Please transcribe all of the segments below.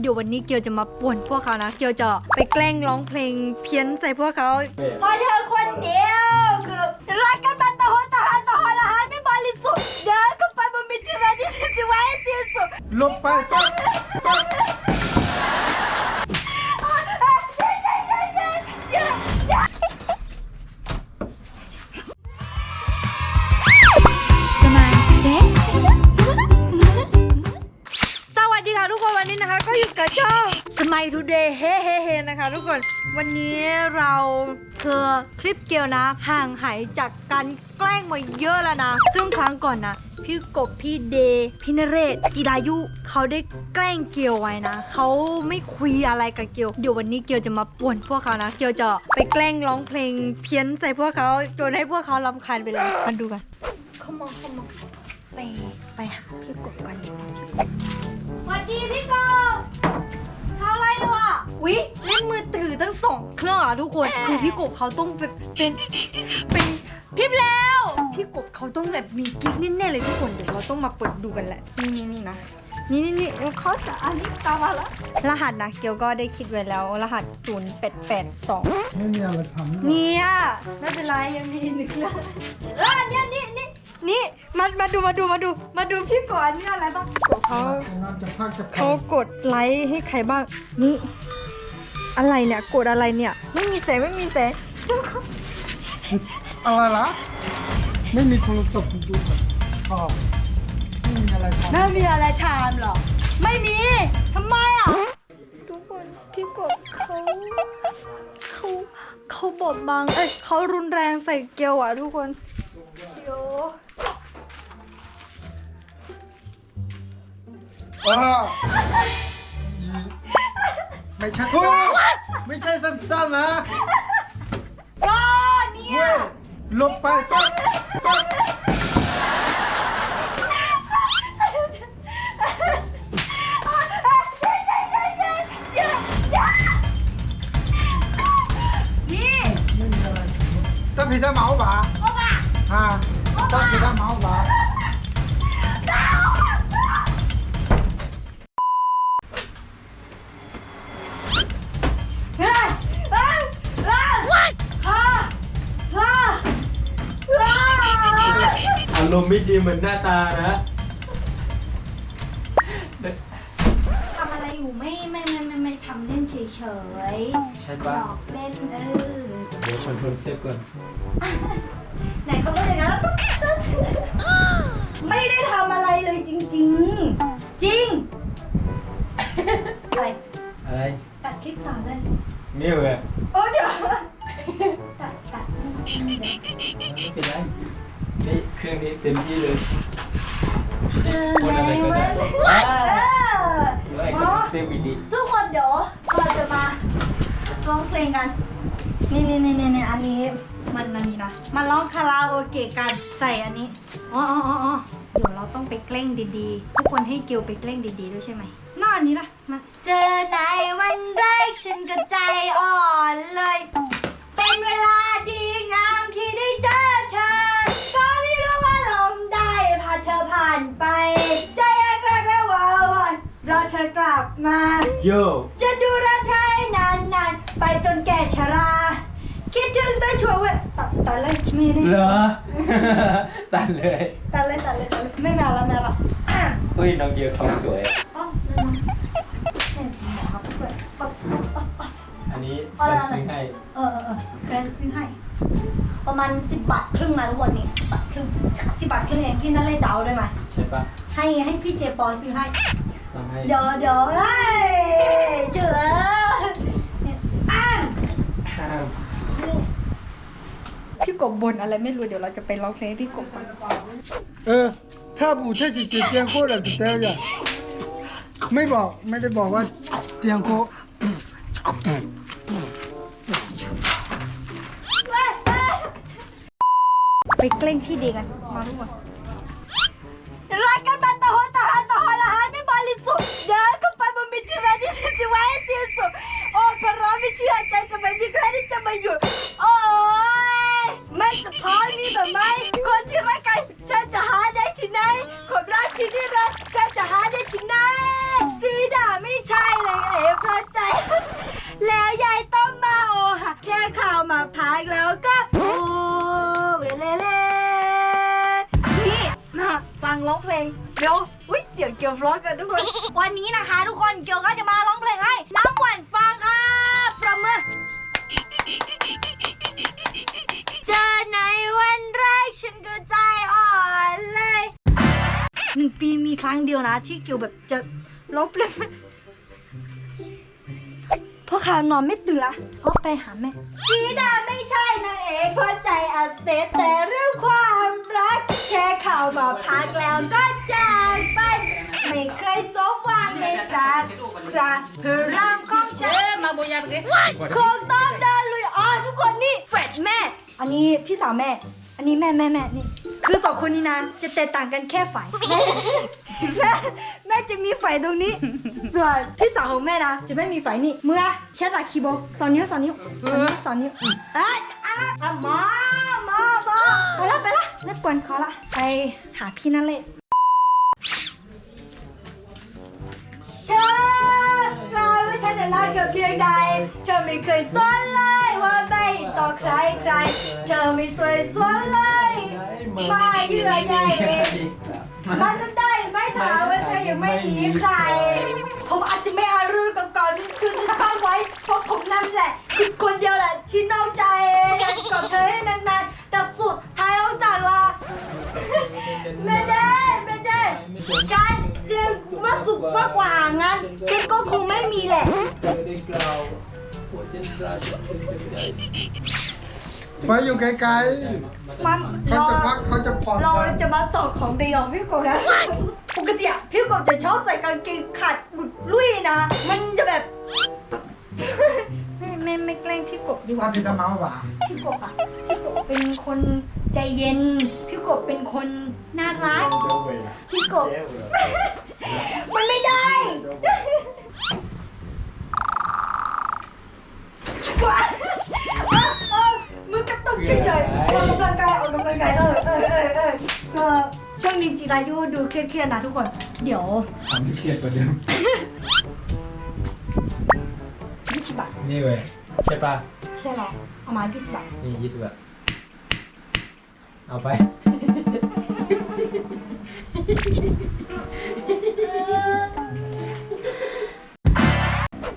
เดี๋ยววันนี้เกียวจะมาป่วนพวกเขานะ เกียวจะไปแกล้งร้องเพลงเพี้ยนใส่พวกเขาเพราะเธอคนเดียวคือรักกันมาตะโหนตะหันตะหันละหานไม่บริสุทธิ์เดินเข้าไปบนมิตรราที่สิสิไว้ที่สุดลงไปก่อนก่อน องสมัยทูเดย์เฮ้เฮ้เฮนะคะ ทุกคนวันนี้เราคือคลิปเกียวนะ ห่างหายจากการแกล้งมาเยอะแล้วนะ ซึ่งครั้งก่อนนะพี่กบพี่เดย์พี่นเรศจิรายุ เขาได้แกล้งเกียวไว้นะ เขาไม่คุยอะไรกับเกียว เดี๋ยววันนี้เกียวจะมาป่วนพวกเขานะ เกียวจะไปแกล้งร้องเพลงเพี้ยนใส่พวกเขาจนให้พวกเขารำคาญไปเลยมาดูกันเข้ามาเข้ามาไปไปหาพี่กบกันสวัสดีพี่กบ วิเล่นมือถือทั้งสองเครื่องอะทุกคนคือพี่กบเขาต้องเป็นเป็นเป็นพี่แล้วพี่กบเขาต้องแบบมีกิ๊กแน่ๆเลยทุกคนเดี๋ยวเราต้องมาเปิดดูกันแหละนี่นี่นี่นะนี่นี่นี่เขาจะอันนี้ตามมาแล้วรหัสนะเกียวก็ได้คิดไว้แล้ว รหัส 0882 ไม่มีอะไรทำเนี่ยไม่เป็นไรยังมีอีกหนึ่งเรื่องเออเนี่ยนี่นี่นี่มามาดูมาดูมาดู มาดูพี่ก่อนนี่อะไรบ้างเขาน่าจะพักจะพัเขากดไลค์ให้ใครบ้างนี่ อะไรเนี่ยกดอะไรเนี่ย ไม่มีแสงไม่มีแสงทุกคนอะไรล่ะไม่มีโทรศัพท์ดูแบบชอบไม่มีอะไรทำไม่มีอะไรทำหรอ ไม่มีทำไมอะ ทุกคนพี่กบเขาเขาเขาบดบังเอ้ยเขารุนแรงใส่เกลียวอะทุกคนเดี๋ยวอ้าว ไม่ใช่เฮ้ยไม่ใช่สั้นๆนะก็เนี่เว้ยยลงไปก่อนก่อนนี่ไม่มีอะไรถ้าผิดถ้าเหมาบ่าโอ้บ้าฮะถ้าผิดถ้าเหมาบ่า อารมณ์ไม่ดีเหมือนหน้าตานะ ทำอะไรอยู่ไม่ไม่ไม่ไม่ไม่ทำเล่นเฉยเฉยๆใช่หยปะอกเล่นเออเดี๋ยวคอนโทรลเซฟก่อน ไหนเขาเป็นอย่างนั้นแล้วต้องไม่ได้ทำอะไรเลยจริง ๆ จริงอะไรอะไร ตัดคลิปต่อเลยมิวอะโอ้เดี๋ยวตัดตัดไม่เป็นไร นี่เครื่องนี้เต็มที่เลยเจอคนไงอะไรก็วะได้เออ่าอไว้หมก่ออนเซฟวิดีทุกคนเดี๋ยวเราจะมาร้องเพลงกัน นี่นี่นี่นี่อันนี้มันมันนี่นะมาร้องคาราโอเกะกันใส่อันนี้อ๋ออ๋ออ๋ออ๋อเดี๋ยวเราต้องไปแกล้งดีๆ ทุกคนให้เกียวไปแกล้งดีๆด้วยใช่ไหมนอนนี้ละมาเจอในวั มา โยจะดูแลเธอให้นานๆไปจนแก่ชรา คิดถึงแต่ช่วงเวลาตัดตัดเลยไม่ได้เหรอ ตัดเลย ตัดเลยตัดเลยตัดเลยไม่แมวแล้วแมวละอะอุ้ยน้องเกียวท้องสวย อ๋อเรื่องนั้นแม่จริงเหรอครับเพื่อนอ๊อสอ๊อสอ๊อสอ๊อสอันนี้เอาฉันละซื้อให้เออเออเออแฟนซื้อให้ ประมาณสิบบาทครึ่งนะทุกคนนี่สิบบาทครึ่งสิบบาทครึ่งเองพี่นั่นเลยจะเอาได้ไหมใช่ปะให้ให้พี่เจปอซื้อให้ต้อง ให้เดี๋ยวเดี๋ยวเฮ้ยเจอเนี่ยอ้ามห้ามพี่กบบนอะไรไม่รู้เดี๋ยวเราจะไปร้องเพลงให้พี่กบก่อนเออ ถ้าบูเทสิเตียงโคตรจะเตลอย่าไม่บอกไม่ได้บอกว่าเตียงโคไปเกล้งพี่เดกันมาทุกคน มาพากแล้วก็โอ้เวเลเลนี่มาฟังร้องเพลงเดี๋ยวอุ้ยเสียงเกียวฟลอกันทุกคน วันนี้นะคะ ทุกคนเกียวก็จะมาร้องเพลงให้น้ำหวานฟังค่ะประมือเจอในวันแรกฉันก็ใจอ่อนเลยหนึ่งปีมีครั้งเดียวนะ ที่เกียวแบบจะร้องเพลง พ่อขานอนไม่ตื่นละพ่อไปหาแม่สีดาไม่ใช่นางเอกเพราะใจอักเสบแต่เรื่องความรักแค่ข่าวมาพักแล้วก็จากไป ไม่เคยสมหวังในสักครั้งเพื่อรำของฉัน มาบุญยาไปดิคงต้องเดินลุยอ๋อทุกคนนี่แฟดแม่ อันนี้พี่สาวแม่ อันนี้แม่แม่แม่นี่ คือสองคนนี้นะจะแตกต่างกันแค่ฝ่ายแม่แม่จะมีฝ่ายตรงนี้ส่วนพี่สาวของแม่นะจะไม่มีฝ่ายนี่เมื่อเช็ดอะคีย์บอร์ดสองนิ้วสองนิ้วสองนิ้วสองนิ้วอะอะไรอะมามามาไปละไปละเลิกกวนเขาละไปหาพี่นั่นเลยเธอกลายว่าฉันจะรักเธอเพียงใดเธอไม่เคยสนเลยว่าไม่ต่อใครใคร เธอไม่สวยสนเลย มาเยื่อใยเองมันจะได้ไหม่ถามว่าเธอยังไม่มีใคร ผมอาจจะไม่อารุณกับก่อนที่คุณจะตั้งไว้ เพราะผมนั่นแหละคือคนเดียวแหละที่นอกใจอยากกอดเธอให้นานๆ แต่สุดท้ายต้องจากลาไม่ได้ไม่ได้ ฉันจะมาสุขมากกว่างั้นฉันก็คงไม่มีแหละ เธอได้กล่าวหัวใจราชเป็นไป ได้ไปอยู่ไกลมันๆเขาจะพักเขาจะผ่อนเรากันจะมาส่องของดีของพี่กบนะ ปกติอะพี่กบจะชอบใส่กางเกงขาดหลุดลุ่ยนะ มันจะแบบ ไม่ไม่ไม่แกล้งพี่กบดีกว่า ว่าพี่จะเมาหวาพี่กบอะพี่กบเป็นคนใจเย็น พี่กบเป็นคนน่ารัก พี่กบ มันไม่ได้ชัวร์เเฉยๆออกกำลังกายออกกำลังกายเออเออเออเออเออช่วงนี้จิรายุดูเครียดๆนะทุกคน เดี๋ยวทำให้เครียดกว่าเดิม20บาทนี่เว้ยใช่ปะใช่หรอเอามา20บาทนี่ยี่สิบบาทเอาไป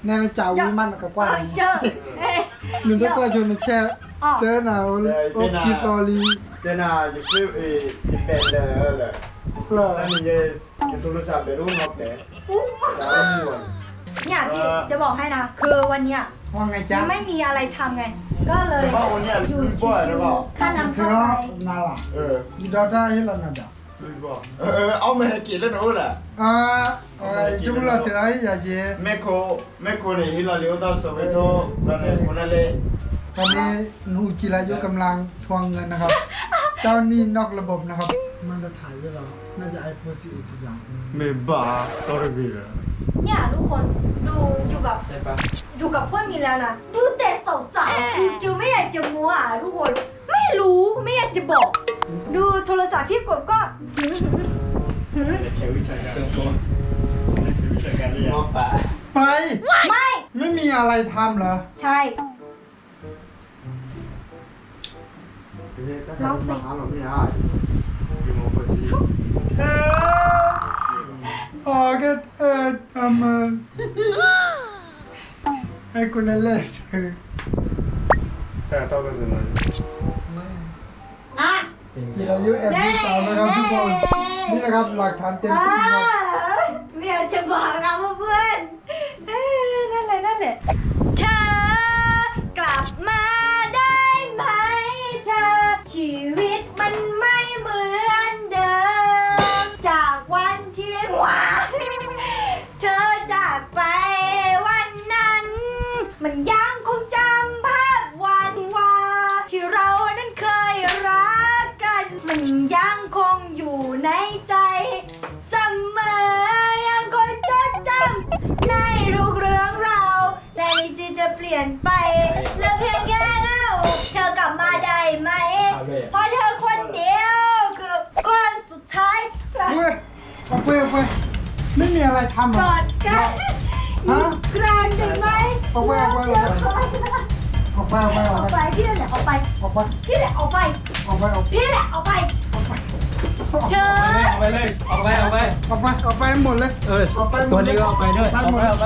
แน่นจ่าวิมันกับกว้างเออเจอเอ้ยหนึ่งก็กว้างชนแช่ อ๋อเซอร์หนาวโอคิตอรี Denna, ju fru i i fälle eller. เหรอ När ni ger jag tror du sa beron av det. ปุ๊บ Ja, det är ju เนี่ยพี่จะบอกให้นะ คือวันเนี้ยว่าไงจ๊ะไม่มีอะไรทำไง ก็เลย Ja, hon hjälper อยู่ ju ชิว bara det var. ๆค่าน้ำเธค่าอไฟนาล่ะ Eh, อีดอด้าให้เราหน่อยเด้อ det är bra. Eh, Ja men killen Olle. อ่าอ่าจุ๊บเราเธอไอ้ยาเจ Meko, Meko ni hela Lioda så vi tar men hon är le. ตอนนี้หนูจิรายุกำลังทวงเงินนะครับ เจ้าหนี้นอกระบบนะครับ มันจะถ่ายไว้เราน่าจะ iPhone 4 13 Men bara, tar du vidare? เนี่ยทุกคนดูอยู่กับใช่ปะอยู่กับพวกนี้แล้วนะ ดูแต่สาวๆคือจิวไม่อยากจะมัวอะทุกคน ไม่รู้ไม่อยากจะบอก ดูโทรศัพท์พี่กบก็หืมหืม Det kan vi เครื่อง käka. โซ่ Det kan vi käka หม้อ igen. ปลาไป ไม่ ไม่มีอะไรทำเหรอ ใช่ Du vet, jag kan inte hand om mig här. Vi må få se. อ๋อก็เออทำเออให้คุณนั่นแหละเธอ Kan jag ta med den här? อะจิรายุแอบดูสาวนะครับทุกคนนี่นะครับหลักฐานเต็มที่ครับไม่ยจะบอกนะเพื่อนเอ้นั่นแหละนั่นแหละ ชีวิตมันไม่เหมือนเดิม จากวันที่หวานเธอจากไปวันนั้น มันยังคงจำภาพวันวาที่เรานั้นเคยรักกัน มันยังคงอยู่ในใจ เสมอยังคอยจดจำในทุกเรื่องราวและในที่จะเปลี่ยนไป และเพียงแค่ เราเธอกลับมาได้ไหม เพราะเธอคนเดียวคือคนสุดท้ายเว้ยเอาไปเอาไปไม่มีอะไรทำเหรกออดกันฮะ กลางได้ไหมเอาไว้เอาไว้เอาไว้เธอคอยเอาไปไปออกไปออออกกไปไปพี่แหละออกไปออกไปพี่แหละออกไปออกไปออกไปพี่แหละออกไป เธอออกไปเลยออกไปออกไปออกไปออกไปหมดเลย เออออกไปหมดตัวนี้ก็ออกไปด้วยไปออกหมดไปออกไป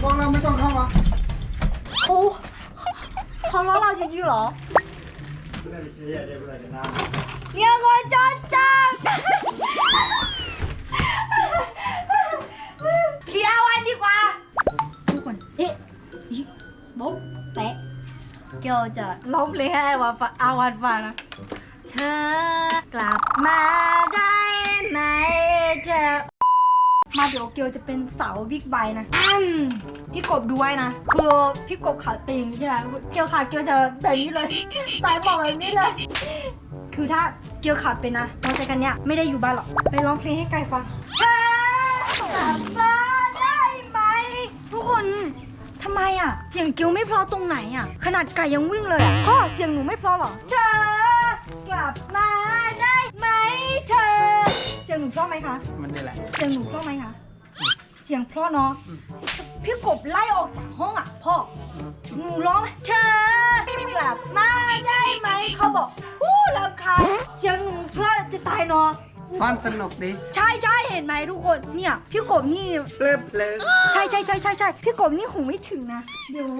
พวกเราไม่ต้องเข้ามาโอ้ เขาล้อเราจริงๆเหรอเนี่ยคนจนจังเคลียร์วันดีกว่าทุกคนเอ๊ะบ๊อบแตะเกียวจะร้อเลงให้อาวันฟัอาวันฟันเธอกลับมาได้ไหมเธอ มาเดี๋ยวเกียวจะเป็นเสาบิ๊กไบค์นะอืมพี่กบดูไว้นะคือพี่กบขาเป็นอย่างนี้ใช่ไหมเกียวขาเกียวจะแบบนี้เลยสายบอกแบบนี้เลย คือถ้าเกียวขาเป็นนะมอเร์ไซค์คันเนี้ยไม่ได้อยู่บ้านหรอกไปร้องเพลงให้ไกลฟังเธอกลับมาได้ไหมทุกคนทำไมอะ เสียงเกียวไม่เพราะตรงไหนอะ ขนาดไก่ยังวิ่งเลยอะพ่อเสียงหนูไม่เพราะหรอเธอกลับมา เสียงหนูเพราะไหมคะ มันนี่แหละ เสียงหนูเพราะไหมคะ เสียงเพราะเนาะ พี่กบไล่ออกจากห้องอะพ่ออหนูร้องเธอกลับมาได้ไหมเขาบอกฮู้ลำคาญเสียงหนูเพราะจะตายเนาะฟันสนุกดีใช่ใช่เห็นไหมทุกคน เนี่ย พี่กบนี่ เพลิดเพลิน ใช่ใช่ใช่ใช่ใช่พี่กบนี่หูไม่ถึงนะ เดี๋ยว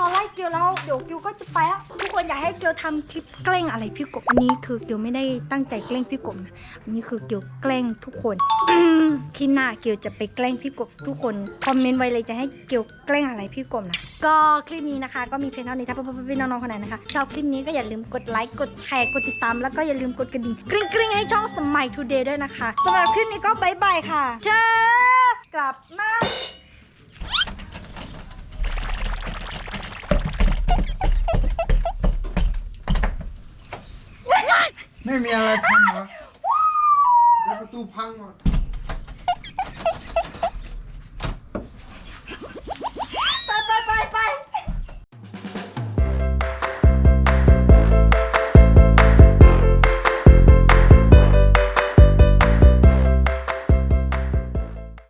เขาไล่เกียวแล้วเดี๋ยวเกียวก็จะไปแล้วทุกคนอยากให้เกียวทำคลิปแกล้งอะไรพี่กบอันนี้คือเกียวไม่ได้ตั้งใจแกล้งพี่กบนะอันนี้คือเกียวแกล้งทุกคน คลิปหน้าเกียวจะไปแกล้งพี่กบทุกคนคอมเมนต์ไว้เลยจะให้เกียวแกล้งอะไรพี่กบนะก็คลิปนี้นะคะ ก็มีเพียงเท่านี้ถ้าเพื่อนๆน้องๆคนไหนนะคะชอบคลิปนี้ก็อย่าลืมกดไลค์กดแชร์กดติดตาม แล้วก็อย่าลืมกดกระดิ่งกริ๊งกริ๊งให้ช่องสมัยทูเดย์ด้วยนะคะสำหรับคลิปนี้ก็บายบายค่ะเธอกลับมา ไม่มีอะไรพังเหรอเดี๋ยวประตูพังหมด